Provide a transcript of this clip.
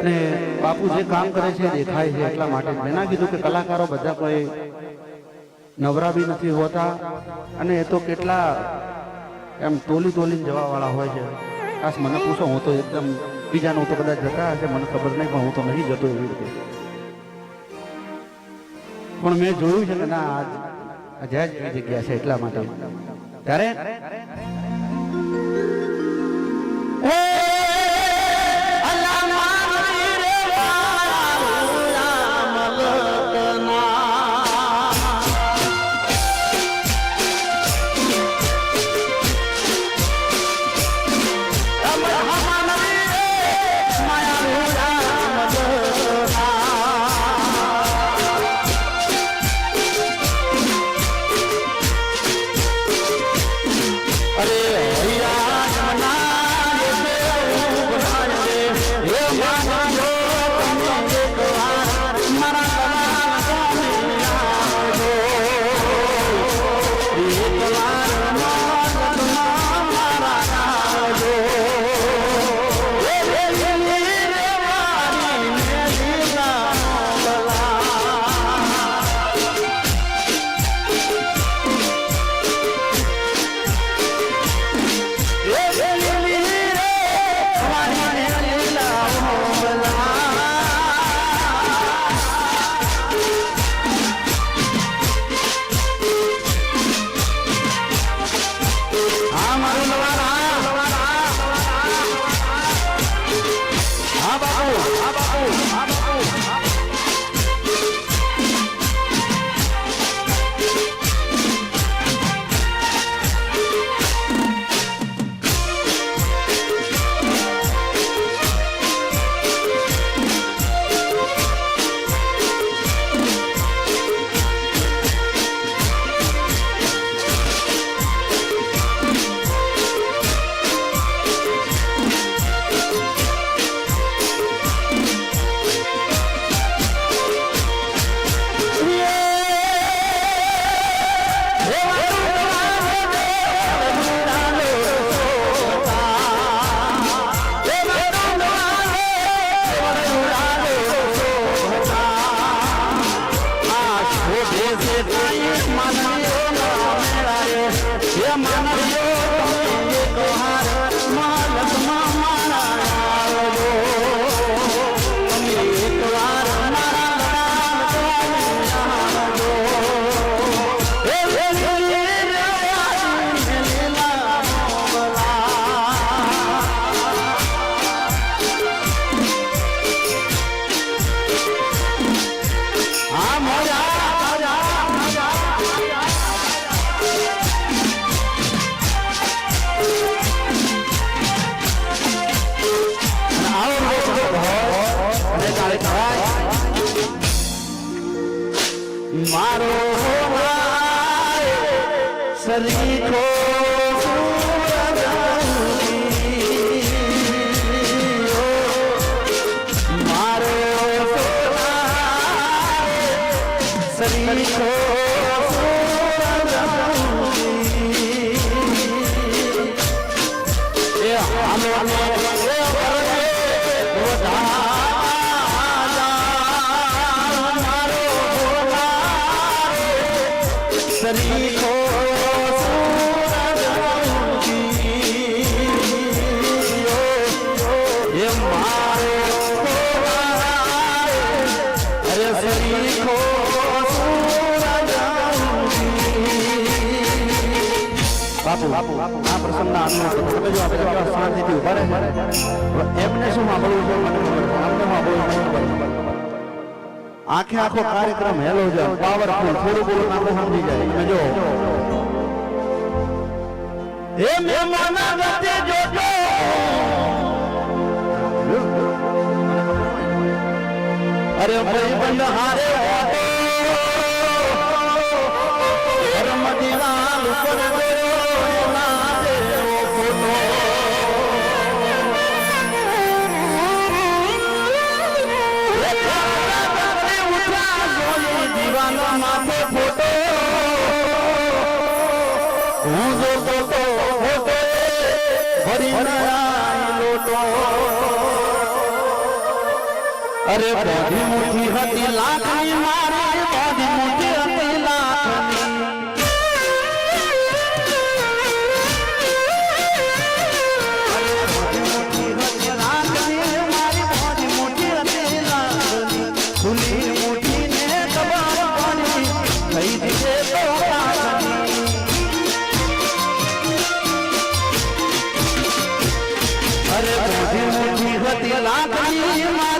અને બાપુ જે કામ કરે છે દેખાય છે એટલા માટે. મેં કીધું કે કલાકારો બધા કોઈ નવરા બી નથી હોતા. અને એ તો કેટલા એમ તોલી તોલીને જવા વાળા હોય છે. ખાસ મને પૂછો, હું તો એકદમ બીજાનું તો કદાચ જતા હશે, મને ખબર નહીં, પણ હું તો નહીં જતો એવી રીતે. પણ મેં જોયું છે કે ના આ જય જ જગ્યા છે એટલા માટે. ત્યારે માનવીઓ માનવીઓ કહા માલ મારો સરીખો મારો સરીખો સરીખો બાપુ આ પ્રસંગના અનુરૂપ તમે જો આપણે શાંતિથી ઊભા રહે એમને શું સાંભળવું આખે આખો કાર્યક્રમ હેલો છે. પાવરફુલ થોડું બોલું આપણે સમજી જાય. તમે જો એ મહેમાના ગતે જોજો. અરે ભાઈ બંધ હારે દીવાના માથે ફોટો. હું જોતો તો ફોટો ફરી લોટો. અરે બધી મુઠ્ઠી હતી લાકડી મારી બધી मोती लाख